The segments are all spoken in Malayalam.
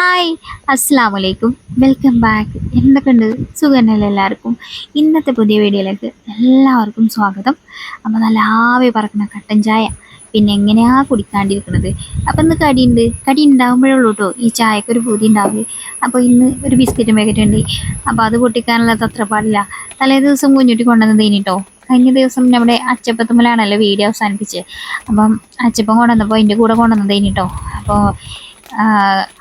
ഹായ് അസ്സാം വലൈക്കും വെൽക്കം ബാക്ക് എന്തൊക്കെയുണ്ട്? സുഖനല്ല എല്ലാവർക്കും? ഇന്നത്തെ പുതിയ വീഡിയോയിലേക്ക് എല്ലാവർക്കും സ്വാഗതം. അപ്പോൾ നല്ല ആവി പറക്കുന്ന കട്ടൻ ചായ. പിന്നെ എങ്ങനെയാ കുടിക്കാണ്ടിരിക്കുന്നത്? അപ്പോൾ ഇന്ന് കടിയുണ്ട്. കടി ഉണ്ടാകുമ്പോഴുള്ളൂ കേട്ടോ ഈ ചായക്ക് ഒരു പൂതി ഉണ്ടാവുക അപ്പോൾ ഇന്ന് ഒരു ബിസ്ക്കറ്റും പാക്കറ്റ് ഉണ്ട്. അപ്പോൾ അത് പൊട്ടിക്കാനുള്ളത് അത്ര പാടില്ല. തലേ ദിവസം കുഞ്ഞുട്ടി കൊണ്ടുവന്നത് കേട്ടോ കഴിഞ്ഞ ദിവസം നമ്മുടെ അച്ചപ്പത്തുമ്മലാണല്ലോ വീഡിയോ അവസാനിപ്പിച്ചത് അപ്പം അച്ചപ്പം കൊണ്ടുവന്നപ്പോൾ എന്റെ കൂടെ കൊണ്ടുവന്നത് കേട്ടോ അപ്പോൾ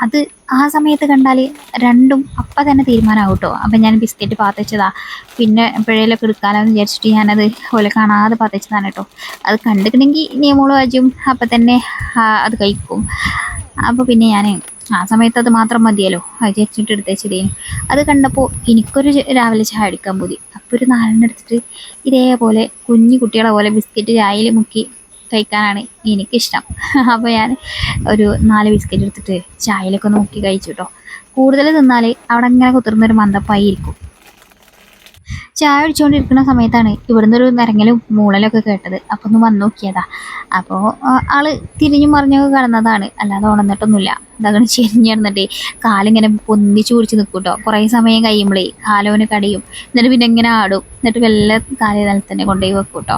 അത് ആ സമയത്ത് കണ്ടാൽ രണ്ടും അപ്പം തന്നെ തീരുമാനമാവും കേട്ടോ അപ്പം ഞാൻ ബിസ്ക്കറ്റ് പാത്തച്ചതാ. പിന്നെ എപ്പോഴേലൊക്കെ എന്ന് വിചാരിച്ചിട്ട് ഞാനത് പോലെ കാണാതെ പാത്തച്ചതാണ് കേട്ടോ അത് കണ്ടിട്ടുണ്ടെങ്കിൽ നിയമോളും അജും അപ്പം തന്നെ അത് കഴിക്കും. അപ്പോൾ പിന്നെ ഞാൻ ആ സമയത്ത് അത് മാത്രം മതിയല്ലോ. വിചാരിച്ചിട്ട് എടുത്തേച്ചതേ അത് കണ്ടപ്പോൾ എനിക്കൊരു രാവിലെ ചായ അടിക്കാൻ പോതി. അപ്പോൾ ഒരു നാലെണ്ണം എടുത്തിട്ട് ഇതേപോലെ കുഞ്ഞു കുട്ടികളെ പോലെ ബിസ്ക്കറ്റ് ചായയിൽ മുക്കി കഴിക്കാനാണ് എനിക്കിഷ്ടം. അപ്പോൾ ഞാൻ ഒരു നാല് ബിസ്ക്കറ്റ് എടുത്തിട്ട് ചായയിലൊക്കെ നോക്കി കഴിച്ചു കേട്ടോ കൂടുതൽ തിന്നാൽ അവിടെ ഇങ്ങനെ കുത്തിരുന്നൊരു മന്ദപ്പായി ഇരിക്കും. ചായ അടിച്ചുകൊണ്ടിരിക്കുന്ന സമയത്താണ് ഇവിടുന്ന് ഒരു നിരങ്ങലും മൂളലൊക്കെ കേട്ടത്. അപ്പോൾ ഒന്ന് വന്നു നോക്കിയതാ. അപ്പോൾ ആൾ തിരിഞ്ഞു മറിഞ്ഞൊക്കെ കിടന്നതാണ്. അല്ലാതെ ഉണർന്നിട്ടൊന്നുമില്ല. അതങ്ങനെ ചെരിഞ്ഞിടന്നിട്ടേ കാലിങ്ങനെ പൊന്തിച്ചു കുടിച്ച് നിൽക്കും കേട്ടോ കുറേ സമയം കഴിയുമ്പോഴേ കാലോന് കടിയും. എന്നിട്ട് പിന്നെ ഇങ്ങനെ ആടും. എന്നിട്ട് വല്ല കാലേ നിലത്തന്നെ കൊണ്ടുപോയി വെക്കും കേട്ടോ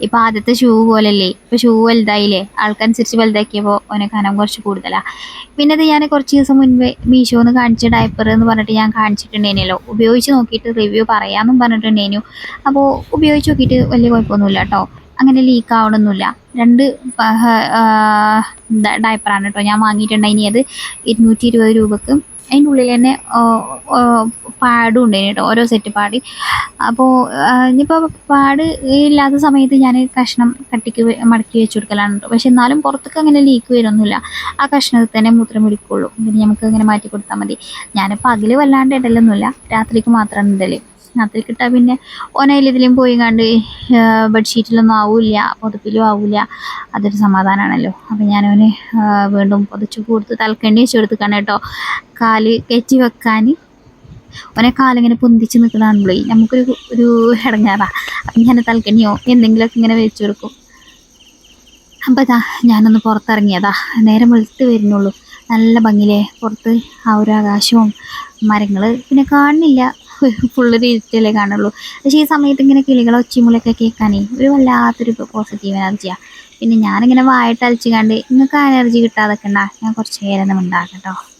ഇപ്പം ആദ്യത്തെ ഷൂ പോലല്ലേ? ഇപ്പം ഷൂ വലുതായില്ലേ? ആൾക്കനുസരിച്ച് വലുതാക്കിയപ്പോൾ ഓനെ കനം കുറച്ച് കൂടുതലാണ് പിന്നെ അത് ഞാൻ കുറച്ച് ദിവസം മുൻപേ മീഷോന്ന് കാണിച്ച ഡയപ്പർ എന്ന് പറഞ്ഞിട്ട് ഞാൻ കാണിച്ചിട്ടുണ്ടേനല്ലോ ഉപയോഗിച്ച് നോക്കിയിട്ട് റിവ്യൂ പറയാമെന്നും പറഞ്ഞിട്ടുണ്ടേനു അപ്പോൾ ഉപയോഗിച്ച് നോക്കിയിട്ട് വലിയ കുഴപ്പമൊന്നുമില്ല കേട്ടോ അങ്ങനെ ലീക്ക് ആവണമൊന്നുമില്ല രണ്ട് ഡയപ്പറാണ് കേട്ടോ ഞാൻ വാങ്ങിയിട്ടുണ്ടായിനി അത് ഇരുന്നൂറ്റി ഇരുപത് രൂപക്ക് അതിന്റെ ഉള്ളിൽ തന്നെ പാടും ഉണ്ടായിന് കേട്ടോ ഓരോ സെറ്റ് പാടി. അപ്പോൾ ഇനിയിപ്പോൾ പാട് ഇല്ലാത്ത സമയത്ത് ഞാൻ കഷ്ണം കട്ടിക്ക് മടക്കി വെച്ച് കൊടുക്കലാണ് കേട്ടോ പക്ഷെ എന്നാലും പുറത്തേക്ക് അങ്ങനെ ലീക്ക് വരുമൊന്നുമില്ല ആ കഷ്ണത്തിൽ തന്നെ മൂത്രം പിടിക്കുള്ളൂ പിന്നെ നമുക്ക് ഇങ്ങനെ മാറ്റി കൊടുത്താൽ മതി. ഞാനിപ്പോൾ അകൽ വല്ലാണ്ട് ഇടലൊന്നുമില്ല. രാത്രിക്ക് മാത്രമാണ് ഇടൽ. രാത്രിക്ക് കിട്ടാൻ പിന്നെ ഓനയിൽ ഇതിലും പോയി കണ്ട് ബെഡ്ഷീറ്റിലൊന്നും ആവില്ല പുതപ്പിലും ആവില്ല. അതൊരു സമാധാനമാണല്ലോ അപ്പം ഞാനവന് വീണ്ടും പുതച്ചു കൊടുത്ത് തൽക്കണ്ടി വെച്ച് കൊടുത്തിക്കാണ് കേട്ടോ. കാൽ കയറ്റി വെക്കാൻ ഓനെ കാലിങ്ങനെ പൊന്തിച്ച് നിൽക്കുന്നതാണല്ലോ നമുക്കൊരു ഒരു ഇടങ്ങാറാ അപ്പം ഞാൻ തൽക്കണിയോ എന്തെങ്കിലുമൊക്കെ ഇങ്ങനെ വെച്ച് കൊടുക്കും. അപ്പം ഇതാ ഞാനൊന്ന് പുറത്തിറങ്ങിയതാ. നേരം വെളുത്ത് വരുന്നുള്ളൂ. നല്ല ഭംഗിയിലെ പുറത്ത് ആ ഒരു ആകാശവും മരങ്ങൾ പിന്നെ കാണുന്നില്ല. ഫുള്ള് ഇരുട്ടല്ലേ കാണുള്ളൂ. പക്ഷേ ഈ സമയത്ത് ഇങ്ങനെ കിളികളെ ഒച്ചിമുളൊക്കെ കേൾക്കാനേ ഒരു വല്ലാത്തൊരു പോസിറ്റീവ് എനർജിയാണ് പിന്നെ ഞാനിങ്ങനെ വായിട്ട് അലച്ച് കണ്ട് നിങ്ങൾക്ക് ആ എനർജി കിട്ടാതൊക്കെ ഉണ്ടാ ഞാൻ കുറച്ച് നേരം ഉണ്ടാക്കാം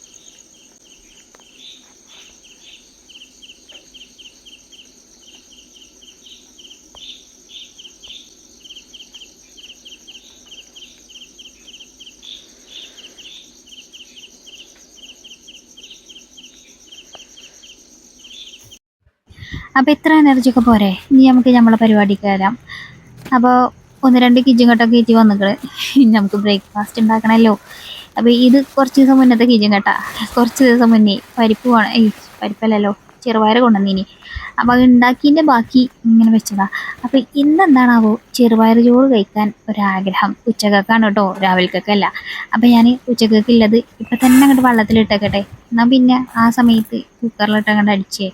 അപ്പോൾ ഇത്ര എനർജിയൊക്കെ പോരെ. ഇനി നമുക്ക് നമ്മളെ പരിപാടിക്ക് വരാം. അപ്പോൾ ഒന്ന് രണ്ട് കിച്ചൻ കട്ടൊക്കെ കയറ്റി ഇനി നമുക്ക് ബ്രേക്ക്ഫാസ്റ്റ് ഉണ്ടാക്കണമല്ലോ അപ്പോൾ ഇത് കുറച്ച് ദിവസം മുന്നത്തെ കിച്ചൻ കട്ട. കുറച്ച് ദിവസം മുന്നേ പരിപ്പ് വേണം. ഏയ് പരിപ്പല്ലല്ലോ. ചെറുപയർ കൊണ്ടുവന്നിനി. അപ്പോൾ അത് ബാക്കി ഇങ്ങനെ വെച്ചതാ. അപ്പോൾ ഇന്നെന്താണാവോ ചെറുപയർ ചോറ് കഴിക്കാൻ ഒരാഗ്രഹം. ഉച്ചക്കൊക്കെയാണ് കേട്ടോ രാവിലേക്കൊക്കെയല്ല അപ്പോൾ ഞാൻ ഉച്ചക്കൊക്കെ ഉള്ളത് ഇപ്പം തന്നെ അങ്ങോട്ട് വെള്ളത്തിലിട്ടേക്കട്ടെ. എന്നാൽ പിന്നെ ആ സമയത്ത് കുക്കറിലിട്ട് അങ്ങോട്ട് അടിച്ചേ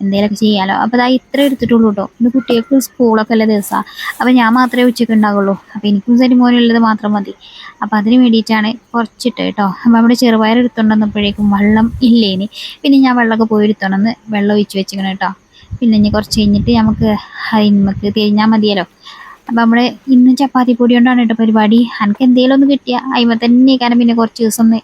എന്തെങ്കിലുമൊക്കെ ചെയ്യാമല്ലോ അപ്പോൾ അതാ ഇത്ര എടുത്തിട്ടുള്ളൂ കേട്ടോ ഇന്ന് കുട്ടികൾക്ക് സ്കൂളൊക്കെ ഉള്ള ദിവസമാണ് അപ്പോൾ ഞാൻ മാത്രമേ ഉച്ചയ്ക്ക് ഉണ്ടാവുള്ളൂ അപ്പോൾ എനിക്കും ഉള്ളത് മാത്രം മതി. അപ്പോൾ അതിന് വേണ്ടിയിട്ടാണ് കുറച്ചിട്ട് കേട്ടോ അപ്പോൾ നമ്മുടെ ചെറുപയർ എടുത്തുകൊണ്ടുവന്നപ്പോഴേക്കും വെള്ളം ഇല്ലേന്. പിന്നെ ഞാൻ വെള്ളമൊക്കെ പോയി എടുത്തോണ്ടെന്ന് വെള്ളം ഒഴിച്ച് വെച്ചിരിക്കണം കേട്ടോ പിന്നെ ഇനി കുറച്ച് കഴിഞ്ഞിട്ട് നമുക്ക് നമുക്ക് തിരിഞ്ഞാൽ മതിയല്ലോ. അപ്പം നമ്മൾ ഇന്ന് ചപ്പാത്തി പൊടി കൊണ്ടാണ് കേട്ടോ പരിപാടി. എനിക്ക് എന്തെങ്കിലും ഒന്ന് കിട്ടിയാൽ അതിമ തന്നെ കാരണം പിന്നെ കുറച്ച് ദിവസം ഒന്ന്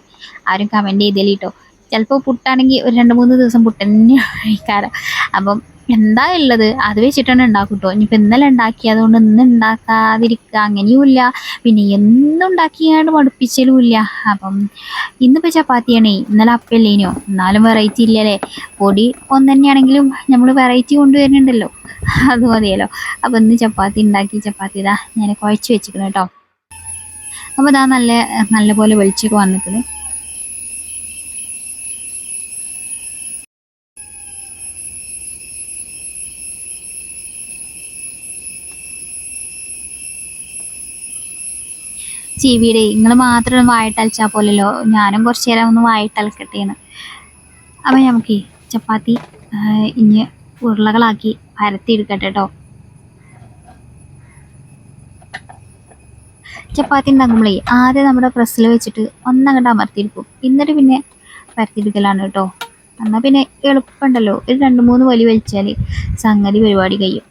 ആരും കമന്റ് ചെയ്തേലി കേട്ടോ. ചിലപ്പോൾ പുട്ടാണെങ്കിൽ ഒരു രണ്ട് മൂന്ന് ദിവസം പുട്ട് തന്നെ കഴിക്കാറ് അപ്പം എന്താ ഉള്ളത് അത് വെച്ചിട്ടാണ് ഉണ്ടാക്കും കേട്ടോ ഇനിയിപ്പോൾ ഇന്നലെ ഉണ്ടാക്കി അതുകൊണ്ട് ഇന്ന് ഉണ്ടാക്കാതിരിക്കുക അങ്ങനെയുമില്ല പിന്നെ എന്നും ഉണ്ടാക്കിയാണ്ട് മടുപ്പിച്ചലും ഇല്ല അപ്പം ഇന്നിപ്പോൾ ചപ്പാത്തിയാണേ. ഇന്നലെ അപ്പല്ലേനോ? എന്നാലും വെറൈറ്റി ഇല്ലല്ലേ? പൊടി ഒന്ന് നമ്മൾ വെറൈറ്റി കൊണ്ടുവരുന്നുണ്ടല്ലോ. അത് മതിയല്ലോ അപ്പോൾ ഇന്ന് ചപ്പാത്തി ഉണ്ടാക്കി ചപ്പാത്തി ഇതാ ഞാൻ കുഴച്ച് വെച്ചിരിക്കണം കേട്ടോ. അപ്പോൾ ഇതാ നല്ല നല്ലപോലെ വെളിച്ചൊക്കെ വന്നിട്ടുണ്ട് ചീവിയുടെ നിങ്ങൾ മാത്രം വായിട്ടലച്ചാൽ പോലല്ലോ. ഞാനും കുറച്ച് നേരം ഒന്ന് വായിട്ടലക്കട്ടേന്ന്. അപ്പം നമുക്ക് ചപ്പാത്തി ഇഞ്ഞ് ഉരുളകളാക്കി പരത്തിയെടുക്കട്ടെ കേട്ടോ ചപ്പാത്തി ഉണ്ടാക്കുമ്പോഴേ ആദ്യം നമ്മുടെ പ്രസ്സിൽ വെച്ചിട്ട് ഒന്നങ്ങോട്ട് അമർത്തിയിരിക്കും എന്നിട്ട് പിന്നെ പരത്തിയെടുക്കലാണ് കേട്ടോ എന്നാൽ പിന്നെ എളുപ്പമുണ്ടല്ലോ ഒരു രണ്ട് മൂന്ന് വലി വലിച്ചാൽ സംഗതി പരിപാടി കഴിയും.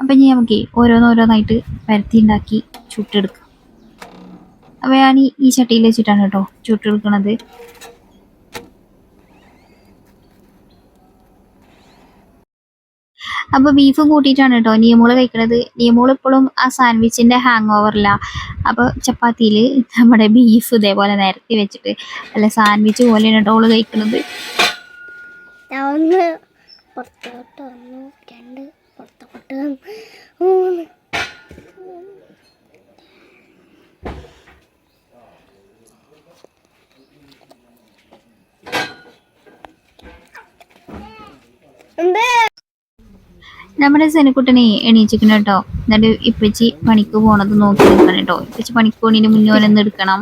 അപ്പം ഇനി നമുക്ക് ഓരോന്നോരോന്നായിട്ട് പരത്തി ഉണ്ടാക്കി ചുട്ടെടുക്കാം. അപ്പോൾ ഞാൻ ഈ- ചട്ടിയിൽ വെച്ചിട്ടാണ് കേട്ടോ ചുട്ടെടുക്കണത് അപ്പോൾ ബീഫ് കൂട്ടിയിട്ടാണ് കേട്ടോ നിയമോൾ കഴിക്കണത്. നിയമോൾ ഇപ്പോഴും ആ സാൻഡ്വിച്ചിന്റെ ഹാങ് ഓവറില്ല അപ്പോൾ ചപ്പാത്തിയിൽ നമ്മുടെ ബീഫ് ഇതേപോലെ നിരത്തി വെച്ചിട്ട് അല്ല സാൻഡ്വിച്ച് പോലെയാണ് കേട്ടോ ഓൾ കഴിക്കണത്. ഒന്ന് പുറത്തോട്ട് വന്നു. രണ്ട് പുറത്തോട്ട് മൂന്ന് നമ്മുടെ സെനക്കുട്ടനെ എണീച്ചിക്കണം കേട്ടോ. എന്നിട്ട് ഇപ്പച്ചി പണിക്ക് പോണത് നോക്കി നിൽക്കണം കേട്ടോ. ഇപ്പച്ചി പണിക്ക് പോണതിന് മുന്നേ ഒന്ന് എടുക്കണം.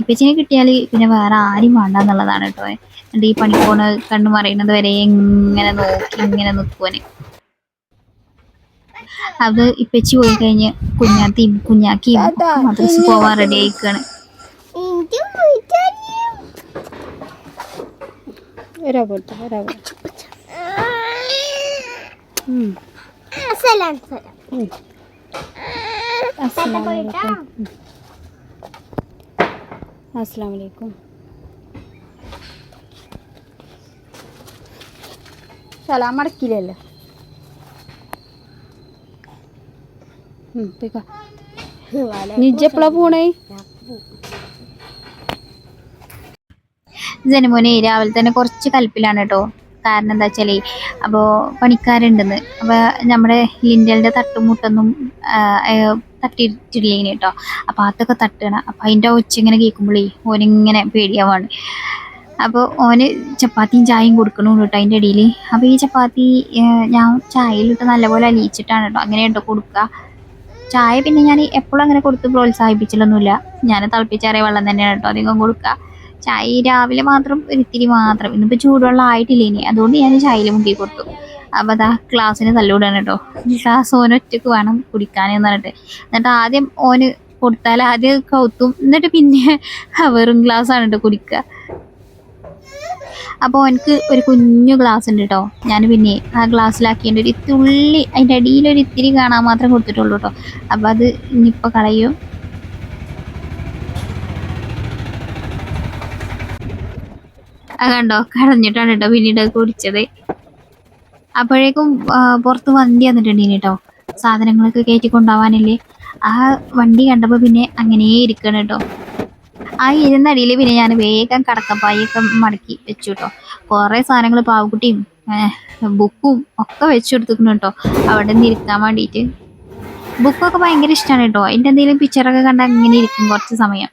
ഇപ്പച്ചിനെ കിട്ടിയാൽ പിന്നെ വേറെ ആരും വേണ്ട എന്നുള്ളതാണ് കേട്ടോ. എന്നിട്ട് ഈ പണിക്ക് പോണ കണ്ണു മറയുന്നത് വരെ ഇങ്ങനെ നോക്കി ഇങ്ങനെ നിൽക്കുവനെ അത് ഇപ്പച്ചി പോയി കഴിഞ്ഞ് കുഞ്ഞാത്തിയും കുഞ്ഞാക്കിയും മദ്രസ് പോവാൻ റെഡി ആയിക്കാണ് ഒരാ പോട്ടെ ഒരാ പോട്ടെ സലാം സലാം അസ്സലാമു അലൈക്കും സലാം മടക്കില്ലല്ലോ നിജെപ്പളാ പോണേ? ജനമോനെ രാവിലെ തന്നെ കുറച്ച് കൽപ്പിലാണ് കേട്ടോ. കാരണം എന്താ വെച്ചാൽ അപ്പോൾ പണിക്കാരുണ്ടെന്ന്. അപ്പോൾ നമ്മുടെ ലിൻഡലിന്റെ തട്ടുമുട്ടൊന്നും തട്ടിയിട്ടില്ലേനി കേട്ടോ? അപ്പോൾ അതൊക്കെ തട്ടണം. അപ്പോൾ അതിന്റെ ഒച്ച ഇങ്ങനെ കേൾക്കുമ്പോഴേ ഓനിങ്ങനെ പേടിയാവാണ്. അപ്പോൾ ഓന് ചപ്പാത്തിയും ചായയും കൊടുക്കണു കേട്ടോ അതിന്റെ ഇടയിൽ അപ്പോൾ ഈ ചപ്പാത്തി ഞാൻ ചായയിലിട്ട് നല്ലപോലെ അലിയിച്ചിട്ടാണ് കേട്ടോ. അങ്ങനെ കേട്ടോ കൊടുക്കുക ചായ പിന്നെ ഞാൻ എപ്പോഴും അങ്ങനെ കൊടുത്ത് പ്രോത്സാഹിപ്പിച്ചിട്ടൊന്നുമില്ല ഞാൻ തിളപ്പിച്ചാറിയ വെള്ളം തന്നെയാണ് കേട്ടോ അധികം കൊടുക്കുക ചായ രാവിലെ മാത്രം ഒരിത്തിരി മാത്രം. ഇന്നിപ്പോൾ ചൂടുവെള്ളം ആയിട്ടില്ല ഇനി. അതുകൊണ്ട് ഞാൻ ചായയിൽ മുക്കി കൊടുത്തു. അപ്പോൾ അതാ ക്ലാസ്സിന് തല്ലുകൂടാണ് കേട്ടോ. ക്ലാസ് ഓന ഒറ്റയ്ക്ക് വേണം കുടിക്കാനെന്ന് പറഞ്ഞിട്ട്. എന്നിട്ട് ആദ്യം ഓന് കൊടുത്താൽ ആദ്യം കൗത്തും എന്നിട്ട് പിന്നെ വെറും ഗ്ലാസ് ആണ് കേട്ടോ കുടിക്കുക. അപ്പോൾ എനിക്ക് ഒരു കുഞ്ഞു ഗ്ലാസ് ഉണ്ട് കേട്ടോ. ഞാൻ പിന്നെ ആ ഗ്ലാസ്സിലാക്കിയിട്ട് ഒരു തുള്ളി അതിന്റെ അടിയിൽ ഒരു ഇത്തിരി കാണാൻ മാത്രം കൊടുത്തിട്ടുള്ളൂ കേട്ടോ. അപ്പോൾ അത് ഇനിയിപ്പോൾ കളയും. അത് കണ്ടോ? കടഞ്ഞിട്ടാണ് കേട്ടോ പിന്നീട് കുടിച്ചത്. അപ്പോഴേക്കും പുറത്ത് വണ്ടി വന്നിട്ടുണ്ടീന് കേട്ടോ സാധനങ്ങളൊക്കെ കയറ്റി കൊണ്ടുപോകാനല്ലേ. ആ വണ്ടി കണ്ടപ്പോൾ പിന്നെ അങ്ങനെ ഇരിക്കണം കേട്ടോ ആ ഇരുന്നടിയിൽ പിന്നെ ഞാൻ വേഗം കടക്കപ്പായൊക്കെ മടക്കി വെച്ചു കേട്ടോ കുറേ സാധനങ്ങൾ പാവക്കുട്ടിയും ബുക്കും ഒക്കെ വെച്ചു കൊടുത്തിരിക്കുന്നു കേട്ടോ അവിടെ നിന്ന് ഇരിക്കാൻ വേണ്ടിയിട്ട് ബുക്കൊക്കെ ഭയങ്കര ഇഷ്ടമാണ് കേട്ടോ അതിന്റെ എന്തെങ്കിലും പിക്ചറൊക്കെ കണ്ടാൽ ഇങ്ങനെ ഇരിക്കും കുറച്ച് സമയം.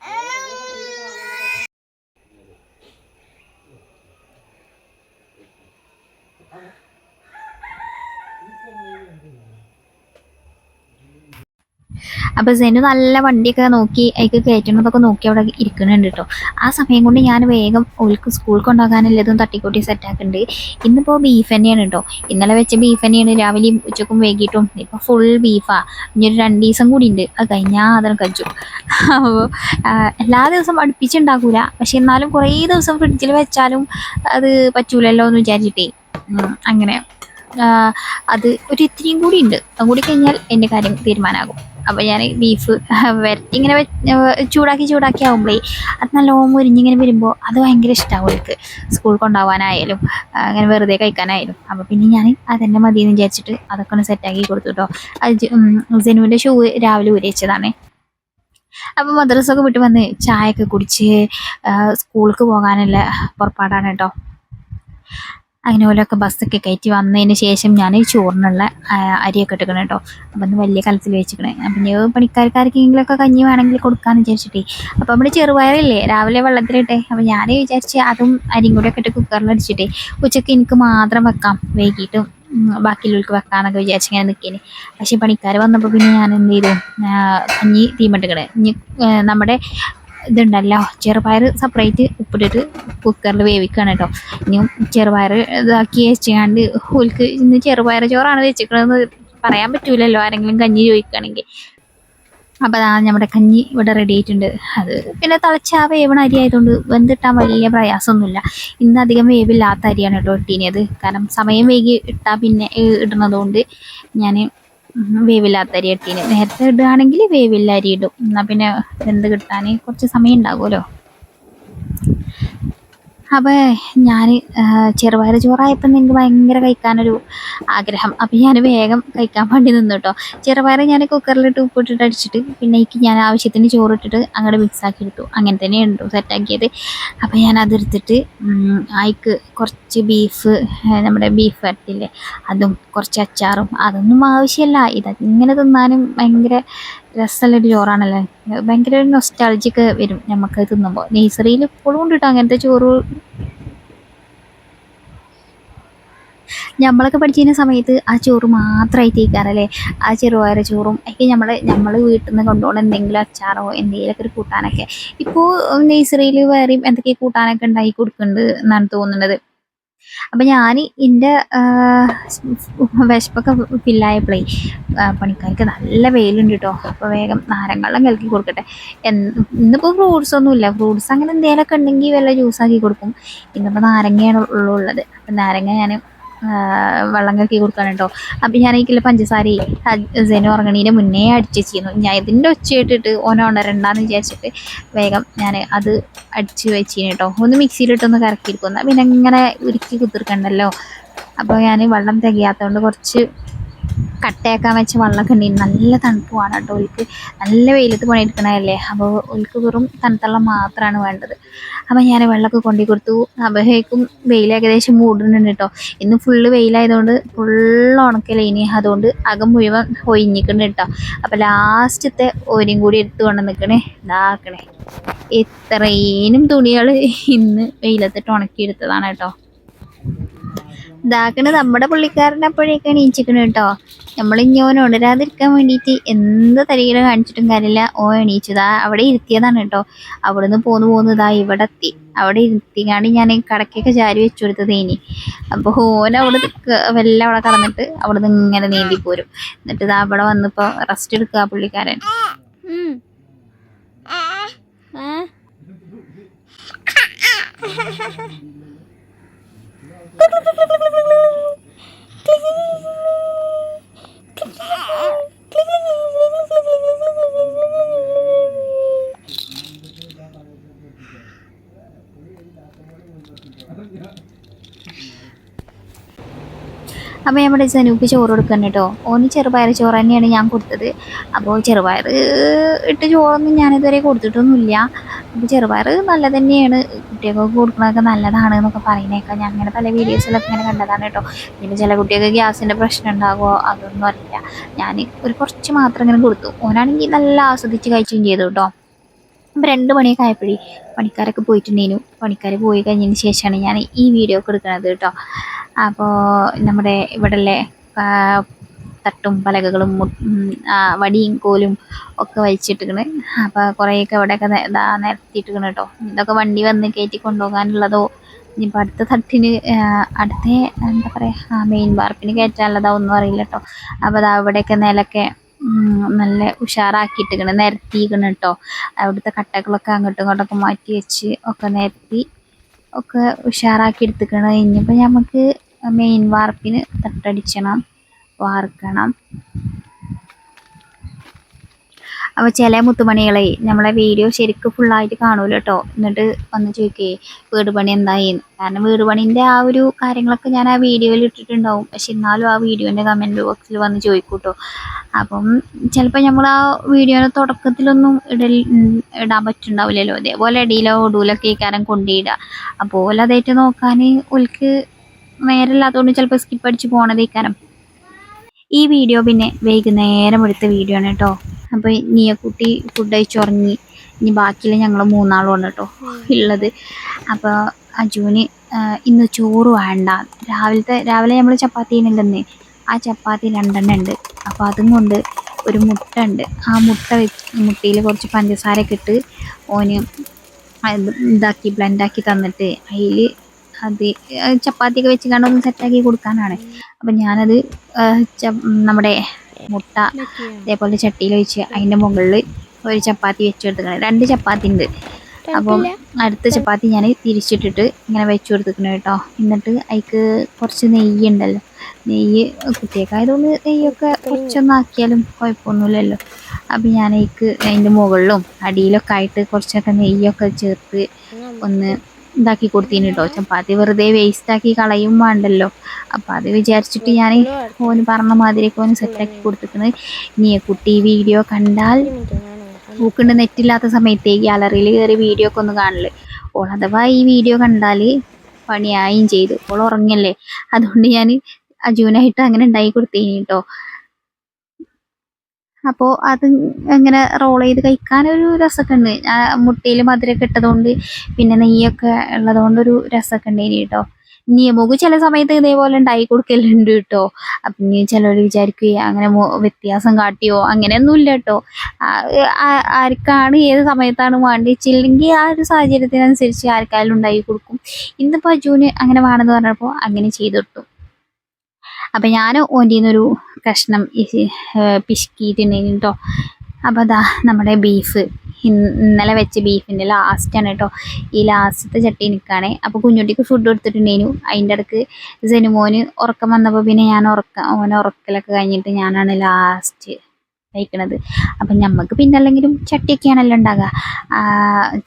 അപ്പോൾ സെനു നല്ല വണ്ടിയൊക്കെ നോക്കി അതിക്ക് കയറ്റണതൊക്കെ നോക്കി അവിടെ ഇരിക്കുന്നുണ്ട് കേട്ടോ ആ സമയം കൊണ്ട് ഞാൻ വേഗം ഓൾക്ക് സ്കൂൾ കൊണ്ടുപോകാനുള്ളതും തട്ടിക്കൂട്ടി സെറ്റാക്കുന്നുണ്ട് ഇന്നിപ്പോൾ ബീഫ് തന്നെയാണ് കേട്ടോ ഇന്നലെ വെച്ച ബീഫ് തന്നെയാണ്. രാവിലെയും ഉച്ചക്കും വൈകിട്ടും ഇപ്പോൾ ഫുൾ ബീഫാ ഇനി ഒരു രണ്ട് ദിവസം കൂടി ഉണ്ട് അത് കഴിഞ്ഞാൽ അതിന് കഴിച്ചു. അപ്പോൾ എല്ലാ ദിവസവും അടുപ്പിച്ചുണ്ടാക്കൂല. പക്ഷെ എന്നാലും കുറേ ദിവസം ഫ്രിഡ്ജിൽ വെച്ചാലും അത് പറ്റൂലല്ലോ എന്ന് വിചാരിച്ചിട്ടേ. അങ്ങനെ. അത് ഒരു ഇത്തിരിയും കൂടി ഉണ്ട് അതും കൂടി കഴിഞ്ഞാൽ എന്റെ കാര്യം തീരുമാനമാകും അപ്പോൾ ഞാൻ ബീഫ് വരട്ടി ഇങ്ങനെ ചൂടാക്കി ചൂടാക്കി ആകുമ്പോഴേ അത് നല്ലോണം മുരിഞ്ഞിങ്ങനെ വരുമ്പോൾ അത് ഭയങ്കര ഇഷ്ടമാവും എനിക്ക് സ്കൂൾ കൊണ്ടുപോകാനായാലും അങ്ങനെ വെറുതെ കഴിക്കാനായാലും. അപ്പോൾ പിന്നെ ഞാൻ അതെന്നെ മതി എന്ന് വിചാരിച്ചിട്ട് അതൊക്കെ ഒന്ന് സെറ്റാക്കി കൊടുത്തു കേട്ടോ അത് ഷൂ രാവിലെ ഊരി അപ്പൊ അപ്പോൾ മദ്രസൊക്കെ വിട്ട് വന്ന് ചായയൊക്കെ കുടിച്ച് സ്കൂൾക്ക് പോകാനുള്ള പുറപ്പാടാണ് കേട്ടോ അങ്ങനെ ഓലൊക്കെ ബസ്സൊക്കെ കയറ്റി വന്നതിന് ശേഷം ഞാൻ ചോറിനുള്ള അരിയൊക്കെ എടുക്കണം കേട്ടോ അപ്പം വലിയ കലത്തിൽ വെച്ചിക്കണേ അപ്പം ഞാൻ പണിക്കാർക്കാർക്കെങ്കിലുമൊക്കെ കഞ്ഞി വേണമെങ്കിൽ കൊടുക്കാമെന്ന് വിചാരിച്ചിട്ടേ. അപ്പം നമ്മുടെ ചെറുപയറില്ലേ രാവിലെ വെള്ളത്തിലിട്ടെ. അപ്പം ഞാൻ വിചാരിച്ച് അതും അരിയും കൂടെ ഒക്കെ ഇട്ട് കുക്കറിൽ അടിച്ചിട്ട്. ഉച്ചയ്ക്ക് എനിക്ക് മാത്രം വെക്കാം. വൈകിട്ടും ബാക്കിയുള്ളവർക്ക് വെക്കാന്നൊക്കെ വിചാരിച്ച് ഇങ്ങനെ നിൽക്കേന് പക്ഷേ പണിക്കാർ വന്നപ്പോൾ പിന്നെ ഞാൻ എന്ത് ചെയ്തു കഞ്ഞി തീമിട്ടിക്കണേ. ഇനി നമ്മുടെ ഇതുണ്ടല്ലോ. ചെറുപയർ സെപ്പറേറ്റ് ഉപ്പിട്ടിട്ട് കുക്കറിൽ വേവിക്കുകയാണ് കേട്ടോ ഇനിയും ചെറുപയർ ഇതാക്കി വെച്ചാണ്ട് ഓൽക്ക് ഇന്ന് ചെറുപയർ ചോറാണ് വെച്ചിരിക്കണമെന്ന് പറയാൻ പറ്റൂലല്ലോ ആരെങ്കിലും കഞ്ഞി ചോദിക്കുകയാണെങ്കിൽ അപ്പോൾ അതാണ് നമ്മുടെ കഞ്ഞി ഇവിടെ റെഡി ആയിട്ടുണ്ട്. അത് പിന്നെ തിളച്ച വേവണ അരി ആയതുകൊണ്ട് വെന്തിട്ടാൻ വലിയ പ്രയാസമൊന്നുമില്ല ഇന്ന് അധികം വേവില്ലാത്ത അരിയാണ് കേട്ടോ ഇട്ടിനിയത് കാരണം സമയം വൈകി ഇട്ടാൽ പിന്നെ ഇടുന്നതുകൊണ്ട് ഞാൻ വേവില്ലാത്ത അരി ഇട്ടീന് നേരത്തെ ഇടുകയാണെങ്കിൽ വേവില്ല അരി ഇടും. എന്നാൽ പിന്നെ വെന്ത് കിട്ടാൻ കുറച്ച് സമയം ഉണ്ടാകുമല്ലോ. അപ്പോൾ ഞാൻ ചെറുപയർ ചോറായപ്പോൾ എനിക്ക് ഭയങ്കര കഴിക്കാനൊരു ആഗ്രഹം. അപ്പോൾ ഞാൻ വേഗം കഴിക്കാൻ വേണ്ടി നിന്നു കേട്ടോ ചെറുപയർ ഞാൻ കുക്കറിലിട്ട് ഉപ്പിട്ടിട്ട് അടിച്ചിട്ട് പിന്നെ എനിക്ക് ഞാൻ ആവശ്യത്തിന് ചോറിട്ടിട്ട് അങ്ങോട്ട് മിക്സാക്കി എടുത്തു. അങ്ങനെ തന്നെ ഉണ്ടോ സെറ്റാക്കിയത്. അപ്പോൾ ഞാൻ അതെടുത്തിട്ട് ആയിക്ക് കുറച്ച് ബീഫ് നമ്മുടെ ബീഫ് വരട്ടില്ലേ അതും കുറച്ച് അച്ചാറും അതൊന്നും ആവശ്യമില്ല ഇത് ഇങ്ങനെ തിന്നാനും ഭയങ്കര രസമുള്ളൊരു ചോറാണല്ലേ? ഭയങ്കര ഒരു നൊസ്റ്റാൾജിക്ക് വരും നമുക്ക് തിന്നുമ്പോൾ നേഴ്സറിയിൽ ഇപ്പോഴും ഉണ്ട് അങ്ങനത്തെ ചോറ്. നമ്മളൊക്കെ പഠിച്ചിരുന്ന സമയത്ത് ആ ചോറ് മാത്രമായിട്ട് ഇരിക്കാറല്ലേ ആ ചെറുപയർ ചോറും ഒക്കെ നമ്മൾ നമ്മൾ വീട്ടിൽ നിന്ന് കൊണ്ടുപോകണം എന്തെങ്കിലും അച്ചാറോ എന്തെങ്കിലുമൊക്കെ ഒരു കൂട്ടാനൊക്കെ. ഇപ്പോൾ നേഴ്സറിയിൽ വേറെയും എന്തൊക്കെ കൂട്ടാനൊക്കെ ഉണ്ടാക്കി കൊടുക്കുന്നുണ്ട് എന്നാണ് തോന്നുന്നത്. അപ്പം ഞാൻ എന്റെ വിശപ്പൊക്കെ ഫില്ലായപ്പോഴേ പണിക്കാർക്ക് നല്ല വെയിലുണ്ട് കേട്ടോ അപ്പോൾ വേഗം നാരങ്ങള്ളം കലക്കി കൊടുക്കട്ടെ. എന്ന് ഇന്നിപ്പോൾ ഫ്രൂട്ട്സ് ഒന്നുമില്ല. ഫ്രൂട്ട്സ് അങ്ങനെ എന്തെങ്കിലുമൊക്കെ ഉണ്ടെങ്കിൽ വല്ല ജ്യൂസാക്കി കൊടുക്കും. ഇന്നിപ്പോൾ നാരങ്ങയാണ് ഉള്ളു ഉള്ളത്. അപ്പം നാരങ്ങ ഞാൻ വെള്ളം കലക്കി കൊടുക്കാനുണ്ടോ? അപ്പം ഞാൻ ഇതിൽ പഞ്ചസാര. സെനു ഉറങ്ങണീന്റെ മുന്നേ അടിച്ച് വെച്ചിരുന്നു ഞാൻ ഇതിന്റെ ഒച്ച ഇട്ടിട്ട് ഓന ഉണരണ്ടെന്ന് വിചാരിച്ചിട്ട് വേഗം ഞാൻ അത് അടിച്ച് വെച്ചിന് കേട്ടോ ഒന്ന് മിക്സിയിലിട്ടൊന്ന് കറക്കിയിരിക്കുന്നു. പിന്നെ ഇങ്ങനെ ഉരുക്കി കുത്തിർക്കണ്ടല്ലോ അപ്പോൾ ഞാൻ വെള്ളം തികയാത്തതുകൊണ്ട് കുറച്ച് കട്ടയാക്കാൻ വെച്ച വെള്ളമൊക്കെ ഉണ്ടെങ്കിൽ നല്ല തണുപ്പുമാണ് കേട്ടോ. ഒലിക്ക് നല്ല വെയിലത്ത് പണിയെടുക്കണതല്ലേ? അപ്പോൾ ഒലിക്ക് വെറും തണുത്തുള്ള മാത്രമാണ് വേണ്ടത്. അപ്പോൾ ഞാൻ വെള്ളമൊക്കെ കൊണ്ടു കൊടുത്തു. അപ്പോഴേക്കും വെയിൽ ഏകദേശം മൂടുന്നുണ്ട് കേട്ടോ. ഇന്ന് ഫുള്ള് വെയിലായതുകൊണ്ട് ഫുള്ള് ഉണക്കലേനി അതുകൊണ്ട് അകം മുഴുവൻ ഒഴിഞ്ഞിക്കുന്നുണ്ട് കേട്ടോ. അപ്പോൾ ലാസ്റ്റത്തെ ഓരും കൂടി എടുത്തു കൊണ്ട് നിൽക്കണേ. ഇതാക്കണേ എത്രയേനും തുണികൾ ഇന്ന് വെയിലത്തിട്ട് ഉണക്കിയെടുത്തതാണ് കേട്ടോ. ഇതാക്കണ നമ്മുടെ പുള്ളിക്കാരനെ അപ്പോഴേക്ക് എണീച്ചിക്കണ കേട്ടോ. നമ്മൾ ഇനി ഓൻ ഉണരാതിരിക്കാൻ വേണ്ടിയിട്ട് എന്ത് തരികിട കാണിച്ചിട്ടും കാര്യമില്ല. ഓ എണീച്ചതാ അവിടെ ഇരുത്തിയതാണ് കേട്ടോ. അവിടുന്ന് പോന്നു പോകുന്നതാ ഇവിടെ എത്തി. അവിടെ ഇരുത്തിക്കാണ്ട് ഞാൻ കടക്കൊക്കെ ചാരി വെച്ചു കൊടുത്തത് ഇനി. അപ്പോൾ ഓൻ അവിടെ വല്ല അവിടെ കടന്നിട്ട് അവിടെ നിന്ന് ഇങ്ങനെ നീന്തി പോരും. എന്നിട്ട് ഇതാ അവിടെ വന്നിപ്പോൾ റെസ്റ്റ് എടുക്കുക ആ. പുള്ളിക്കാരൻ അപ്പോൾ നമ്മുടെ സനൂപ്പ് ചോറ് കൊടുക്കണം കേട്ടോ. ഓന് ചെറുപയർ ചോറ് തന്നെയാണ് ഞാൻ കൊടുത്തത്. അപ്പോൾ ചെറുപയർ ഇട്ട് ചോറൊന്നും ഞാനിതുവരെ കൊടുത്തിട്ടൊന്നുമില്ല. അപ്പോൾ ചെറുപയർ നല്ലത് തന്നെയാണ് കുട്ടികൾക്ക് കൊടുക്കണതൊക്കെ നല്ലതാണ് എന്നൊക്കെ പറയുന്നേക്കാം. ഞാൻ അങ്ങനെ പല വീഡിയോസിലൊക്കെ ഇങ്ങനെ കണ്ടതാണ് കേട്ടോ. പിന്നെ ചില കുട്ടികൾക്ക് ഗ്യാസിന്റെ പ്രശ്നം ഉണ്ടാകുമോ അതൊന്നും അറിയില്ല. ഞാൻ ഒരു കുറച്ച് മാത്രം ഇങ്ങനെ കൊടുത്തു. ഓനാണെങ്കിൽ നല്ല ആസ്വദിച്ച് കഴിച്ചും ചെയ്തു കേട്ടോ. അപ്പം രണ്ട് മണിയൊക്കെ ആയപ്പോഴേ പണിക്കാരൊക്കെ പോയിട്ടുണ്ടേനു പണിക്കാർ പോയി കഴിഞ്ഞതിന് ശേഷമാണ് ഞാൻ ഈ വീഡിയോ ഒക്കെ എടുക്കുന്നത് കേട്ടോ. അപ്പോൾ നമ്മുടെ ഇവിടെയുള്ള തട്ടും പലകകളും വടിയും കോലും ഒക്കെ വലിച്ചിട്ടിക്കണ് അപ്പോൾ കുറേയൊക്കെ ഇവിടെയൊക്കെ ഇതാ നിരത്തിയിട്ടിക്കണ് കേട്ടോ ഇതൊക്കെ വണ്ടി വന്ന് കയറ്റി കൊണ്ടുപോകാനുള്ളതോ ഇനിയിപ്പോൾ അടുത്ത തട്ടിന് അടുത്ത എന്താ പറയുക മെയിൻ വാർപ്പിന് കയറ്റാനുള്ളതോ ഒന്നും അറിയില്ല കേട്ടോ അപ്പോൾ അതാ ഇവിടെയൊക്കെ നിലക്കെ നല്ല ഉഷാറാക്കിയിട്ടിക്കണ് നിരത്തിയിക്കണ് കേട്ടോ അവിടുത്തെ കട്ടകളൊക്കെ അങ്ങോട്ടും ഇങ്ങോട്ടൊക്കെ മാറ്റി വെച്ച് ഒക്കെ നിരത്തി ഒക്കെ ഉഷാറാക്കി എടുത്തിക്കണം ഇനിയിപ്പോൾ നമുക്ക് മെയിൻ വാർപ്പിന് തട്ടടിച്ചണം. വാർക്കണം. അപ്പോൾ ചില മുത്തുമണികളെ നമ്മളെ വീഡിയോ ശരിക്കും ഫുള്ളായിട്ട് കാണൂല കേട്ടോ എന്നിട്ട് വന്ന് ചോദിക്കേ വീട് പണി എന്തായി? കാരണം വീട് പണീന്റെ ആ ഒരു കാര്യങ്ങളൊക്കെ ഞാൻ ആ വീഡിയോയിൽ ഇട്ടിട്ടുണ്ടാവും. പക്ഷെ എന്നാലും ആ വീഡിയോന്റെ കമന്റ് ബോക്സിൽ വന്ന് ചോദിക്കൂട്ടോ കേട്ടോ അപ്പം ചിലപ്പോൾ നമ്മൾ ആ വീഡിയോയുടെ തുടക്കത്തിലൊന്നും ഇടൽ ഇടാൻ പറ്റുന്നുണ്ടാവില്ലല്ലോ അതേപോലെ ഇടയിലോ ഒടുവിലൊക്കെ ഈ കൊണ്ടിടുക അപ്പോൾ അതായിട്ട് നോക്കാൻ ഓൽക്ക് നേരമില്ലാത്തതുകൊണ്ട് ചിലപ്പോൾ സ്കിപ്പ് അടിച്ച് കാരം ഈ വീഡിയോ പിന്നെ വൈകുന്നേരം എടുത്ത വീഡിയോ ആണ് കേട്ടോ അപ്പോൾ കുട്ടി ഫുഡ് കഴിച്ചുറങ്ങി ഇനി ബാക്കിയുള്ള ഞങ്ങൾ മൂന്നാളുമാണ് കേട്ടോ ഉള്ളത്. അപ്പോൾ അജുവിന് ഇന്ന് ചോറ് വേണ്ട. രാവിലത്തെ രാവിലെ നമ്മൾ ചപ്പാത്തി ഉണ്ടെന്ന് ആ ചപ്പാത്തി രണ്ടെണ്ണം ഉണ്ട്. അപ്പോൾ അതും കൊണ്ട് ഒരു മുട്ട ഉണ്ട്. ആ മുട്ട വെച്ച് മുട്ടയിൽ കുറച്ച് പഞ്ചസാരയൊക്കെ ഇട്ട് ഓന് ഇതാക്കി ബ്ലെൻഡാക്കി തന്നിട്ട് അതിൽ അത് ചപ്പാത്തിയൊക്കെ വെച്ച് കണ്ട് ഒന്ന് സെറ്റാക്കി കൊടുക്കാനാണ്. അപ്പം ഞാനത് നമ്മുടെ മുട്ട അതേപോലെ ചട്ടിയിൽ വെച്ച് അതിന്റെ മുകളിൽ ഒരു ചപ്പാത്തി വെച്ച് കൊടുത്തിക്കണം രണ്ട് ചപ്പാത്തി ഉണ്ട്. അപ്പം അടുത്ത ചപ്പാത്തി ഞാൻ തിരിച്ചിട്ടിട്ട് ഇങ്ങനെ വെച്ച് കൊടുത്തിരിക്കണം കേട്ടോ. എന്നിട്ട് അതിക്ക് കുറച്ച് നെയ്യ് ഉണ്ടല്ലോ. നെയ്യ് കുട്ടിയൊക്കെയായതുകൊണ്ട് നെയ്യൊക്കെ കുറച്ചൊന്നാക്കിയാലും കുഴപ്പമൊന്നുമില്ലല്ലോ. അപ്പം ഞാൻ അതിക്ക് അതിന്റെ മുകളിലും അടിയിലൊക്കെ ആയിട്ട് കുറച്ചൊക്കെ നെയ്യൊക്കെ ചേർത്ത് ഒന്ന് ഇതാക്കി കൊടുത്തിന് കേട്ടോ ചപ്പാത്തി വെറുതെ വേസ്റ്റ് ആക്കി കളയും വേണ്ടല്ലോ. അപ്പം അത് വിചാരിച്ചിട്ട് ഞാൻ ഓന് പറഞ്ഞ മാതിരിയൊക്കെ ഓന് സെറ്റാക്കി കൊടുത്തിരിക്കുന്നത് ഇനി കുട്ടി വീഡിയോ കണ്ടാൽ പൂക്കുണ്ട് നെറ്റില്ലാത്ത സമയത്ത് ഗ്യാലറിയിൽ കയറി വീഡിയോ ഒക്കെ ഒന്ന് കാണൽ. ഓൾ അഥവാ ഈ വീഡിയോ കണ്ടാൽ പണിയായും ചെയ്തു. ഓൾ ഉറങ്ങല്ലേ? അതുകൊണ്ട് ഞാൻ അജുവിനായിട്ട് അങ്ങനെ ഉണ്ടാക്കി കൊടുത്തേനി കേട്ടോ അപ്പോൾ അത് ഇങ്ങനെ റോൾ ചെയ്ത് കഴിക്കാനൊരു രസമൊക്കെ ഉണ്ട് മുട്ടയിൽ മധുരമൊക്കെ ഇട്ടതുകൊണ്ട് പിന്നെ നെയ്യൊക്കെ ഉള്ളതുകൊണ്ട് ഒരു രസമൊക്കെ ഉണ്ട് ഇനി കേട്ടോ നിയമക്ക് ചില സമയത്ത് ഇതേപോലെ ഉണ്ടായി കൊടുക്കലുണ്ട് കേട്ടോ. അപ്പം ഇനി ചിലർ വിചാരിക്കുക അങ്ങനെ വ്യത്യാസം കാട്ടിയോ അങ്ങനെയൊന്നും ഇല്ല കേട്ടോ ആർക്കാണ് ഏത് സമയത്താണ് വേണ്ടിച്ചില്ലെങ്കിൽ ആ ഒരു സാഹചര്യത്തിനനുസരിച്ച് ആർക്കായാലും ഉണ്ടായി കൊടുക്കും. ഇന്നിപ്പോൾ അജുവിന് അങ്ങനെ വേണമെന്ന് പറഞ്ഞപ്പോൾ അങ്ങനെ ചെയ്തു കൊടുത്തു അപ്പം ഞാൻ ഓന്റെ ഒരു കഷ്ണം പിശുക്കിയിട്ടുണ്ടെങ്കിൽ കേട്ടോ അപ്പോൾ അതാ നമ്മുടെ ബീഫ് ഇന്നലെ വെച്ച ബീഫിന്റെ ലാസ്റ്റാണ് കേട്ടോ ഈ ലാസ്റ്റത്തെ ചട്ടി നിൽക്കുകയാണേ അപ്പോൾ കുഞ്ഞുട്ടിക്ക് ഫുഡ് കൊടുത്തിട്ടുണ്ടേനു. അതിന്റെ ഇടയ്ക്ക് ജനുമോന് ഉറക്കം വന്നപ്പോൾ പിന്നെ ഞാൻ ഉറക്ക ഓനെ ഉറക്കലൊക്കെ കഴിഞ്ഞിട്ട് ഞാനാണ് ലാസ്റ്റ് കഴിക്കണത്. അപ്പം നമുക്ക് പിന്നെ അല്ലെങ്കിലും ചട്ടിയൊക്കെയാണല്ലോ ഉണ്ടാകുക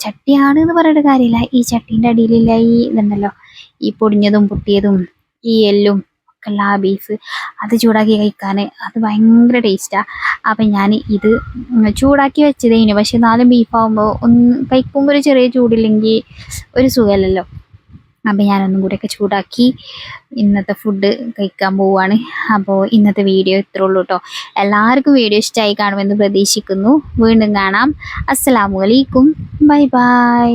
ചട്ടിയാണ് എന്ന് പറയേണ്ട കാര്യമില്ല ഈ ചട്ടീന്റെ അടിയിലുള്ള ഈ ഇതുണ്ടല്ലോ. ഈ പൊടിഞ്ഞതും പൊട്ടിയതും ഈ എല്ലും ഉള്ള ആ ബീഫ് അത് ചൂടാക്കി കഴിക്കാൻ അത് ഭയങ്കര ടേസ്റ്റാണ് അപ്പം ഞാൻ ഇത് ചൂടാക്കി വെച്ചതേനു. പക്ഷെ നാലും ബീഫാകുമ്പോൾ ഒന്ന് കഴിക്കുമ്പോൾ ഒരു ചെറിയ ചൂടില്ലെങ്കിൽ ഒരു സുഖമല്ലല്ലോ അപ്പം ഞാനൊന്നും കൂടെയൊക്കെ ചൂടാക്കി ഇന്നത്തെ ഫുഡ് കഴിക്കാൻ പോവുകയാണ് അപ്പോൾ ഇന്നത്തെ വീഡിയോ ഇത്രേ ഉള്ളൂ കേട്ടോ എല്ലാവർക്കും വീഡിയോ ഇഷ്ടമായി കാണുമെന്ന് പ്രതീക്ഷിക്കുന്നു. വീണ്ടും കാണാം. അസ്സലാമു അലൈക്കും. Bye bye.